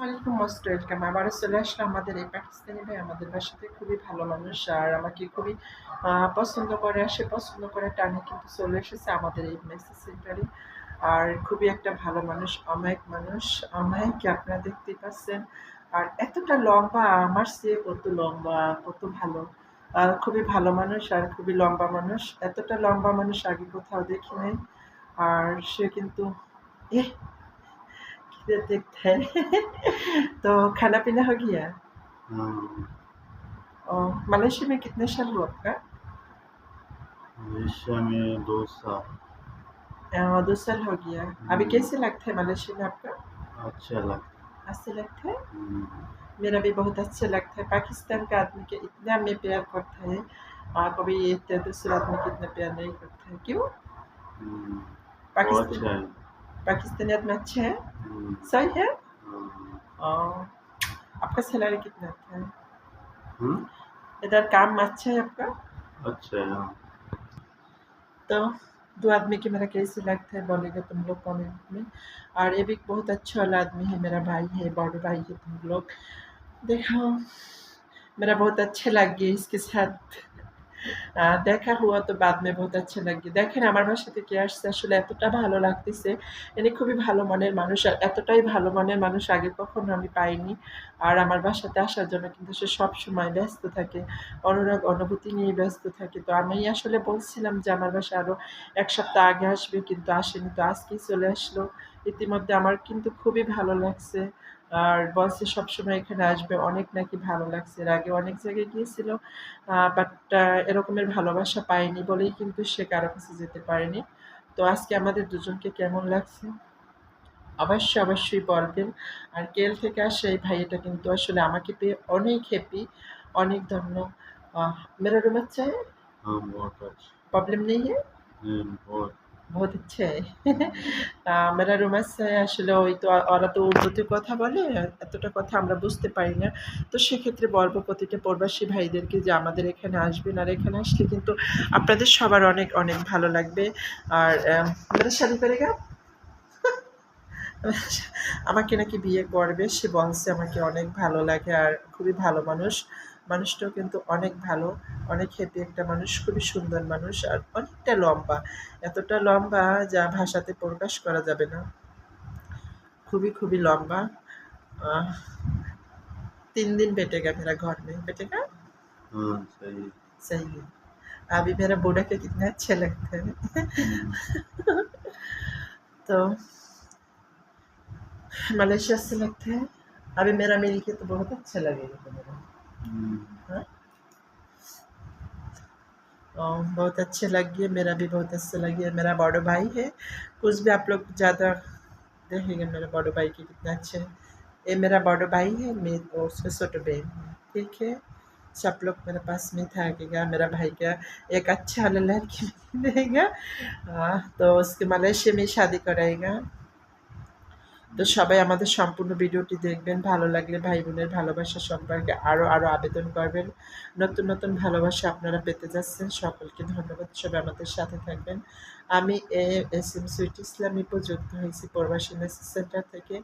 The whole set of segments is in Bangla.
ওয়ালাইকুম মোস্ট ওয়েলকাম আবারও চলে আসলো আমাদের এই পাকিস্তানি ভাই, আমাদের বাসাতে খুবই ভালো মানুষ আর আমাকে খুবই পছন্দ করে, সে পছন্দ করে টানে, কিন্তু চলে এসেছে আমাদের এই মেসেজ সেন্টারে। আর খুবই একটা ভালো মানুষ অমায়িক মানুষ। অমায়িক আপনারা দেখতেই পাচ্ছেন? আর এতটা লম্বা, আমার সে কত লম্বা, কত ভালো। খুবই ভালো মানুষ আর খুবই লম্বা মানুষ। এতটা লম্বা মানুষ আগে কোথাও দেখি নাই আর সে কিন্তু এ یہ ہے تو کھانا پینا ہو گیا ملیشیا میں کتنے سال ہوا آپ کا ملیشیا میں دو سال دو سال ہو گیا ابھی کیسے لگتا ہے ملیشیا میں آپ کا اچھا لگتا اچھا لگتا ہے میرا بھی بہت اچھا لگتا ہے پاکستان کا آدمی کے اتنا میں پیار کرتا ہے آپ ابھی دوسرے آدمی کے پیار نہیں کرتا ہے کیوں پاکستان پاکستانیت میں اچھے ہیں صحیح ہے آپ کا سیلری کتنا اچھا ہے ادھر کام میں اچھا ہے آپ کا اچھا تو دو آدمی کے میرا کیسے لگتا ہے بولے گا تم لوگ کامنٹ میں اور یہ بھی بہت اچھا والا آدمی ہے میرا بھائی ہے بڑے بھائی ہے تم لوگ دیکھو میرا بہت اچھا لگ گیا اس کے ساتھ দেখা হুয়া তো বাদ মে বহুত আচ্ছা লাগে দেখেন আমার বাসা থেকে আসছে, আসলে এতটা ভালো লাগতেছে। এনে খুবই ভালো মনের মানুষ, আর এতটাই ভালো মনের মানুষ আগে কখনো আমি পাইনি। আর আমার বাসাতে আসার জন্য কিন্তু সে সব সময় ব্যস্ত থাকে, অনুরাগ, অনুভূতি নিয়ে ব্যস্ত থাকে। তো আমি আসলে বলছিলাম যে আমার বাসা আরও এক সপ্তাহ আগে আসবে, কিন্তু আসেনি। তো আজকেই চলে আসলো। ইতিমধ্যে আমার কিন্তু খুবই ভালো লাগছে। আর বসে সবসময় এখানে আসবে। অনেক নাকি ভালো লাগছে। এর আগে অনেক জায়গায় গিয়েছিল বাট এরকমের ভালোবাসা পায়নি বলেই কিন্তু সে কারও কাছে যেতে পারেনি। তো আজকে আমাদের দুজনকে কেমন লাগছে? অবশ্যই অবশ্যই বলবেন। আর কেল থেকে আসে এই ভাইয়াটা কিন্তু আসলে আমাকে পেয়ে অনেক হ্যাপি অনেক ধন্য। মেরা রুমের চাই প্রবলেম নেই? হ্যাঁ बहुत अच्छा प्रॉब्लम नहीं है हम्म, बहुत बहुत अच्छा है আহ, मेरा रूम अच्छा है আসলে ওই তো ওরা তো উর্দুতে কথা বলে এতটা কথা আমরা বুঝতে পারি না তো সেক্ষেত্রে বলবো প্রতিটা প্রবাসী ভাইদেরকে যে আমাদের এখানে আসবেন আর এখানে আসলে কিন্তু আপনাদের সবার অনেক অনেক ভালো লাগবে আর আহ, মেরা শাদি করেগা আমাকে নাকি বিয়ে করবে সে বলছে আমাকে অনেক ভালো লাগে আর খুবই ভালো মানুষ মানুষটাও কিন্তু অনেক ভালো অনেক হ্যাপি একটা মানুষ খুবই সুন্দর মানুষ আর অনেকটা লম্বা এতটা লম্বা যা ভাষাতে প্রকাশ করা যাবে না খুবই খুবই লম্বা আহ, तीन दिन बैठेगा मेरा घर में बैठेगा हाँ सही सही है अभी मेरा बूढ़ा के कितना अच्छा लगता है तो मलेशिया से लगता है अभी मेरा मिल के तो बहुत अच्छा लगेगा तुम्हें ہاں۔ بہت اچھے لگ گئے میرا بھی بہت اچھا لگے، میرا باڈو بھائی ہے۔ کچھ بھی آپ لوگ زیادہ دیکھیں گے میرے باڈو بھائی کے کتنا اچھے ہیں۔ یہ میرا باڈو بھائی ہے، میں اس میں چھوٹے بہن ہے، ٹھیک ہے۔ سب لوگ میرے پاس میں تھا کہ گا میرا بھائی کا ایک اچھا لڑکی دے گا ہاں، تو اس کے ملیشیا میں شادی کرائے گا۔ তো সবাই আমাদের সম্পূর্ণ ভিডিওটি দেখবেন, ভালো লাগলে ভাই বোনের ভালোবাসা সম্পর্কে আরও আরও আবেদন করবেন। নতুন নতুন ভালোবাসা আপনারা পেতে যাচ্ছেন। সকলকে ধন্যবাদ, সবাই আমাদের সাথে থাকবেন। আমি এ এস এম সুইট ইসলামী যুক্ত হয়েছি প্রবাসী মেসেজ সেন্টার থেকে।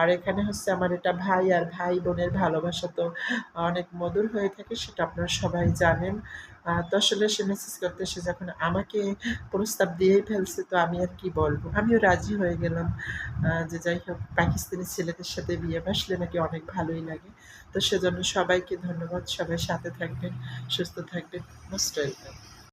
আর এখানে হচ্ছে আমার এটা ভাই আর ভাই বোনের ভালোবাসা তো অনেক মধুর হয়ে থাকে, সেটা আপনারা সবাই জানেন। তো আসলে সে মেসেজ করতে, সে যখন আমাকে প্রস্তাব দিয়েই ফেলছে, তো আমি আর কি বলব? আমিও রাজি হয়ে গেলাম যে যাই হোক, পাকিস্তানি ছেলেদের সাথে বিয়ে বাসলে নাকি অনেক ভালোই লাগে। তো সেজন্য সবাইকে ধন্যবাদ, সবাই সাথে থাকবেন, সুস্থ থাকবেন। Most welcome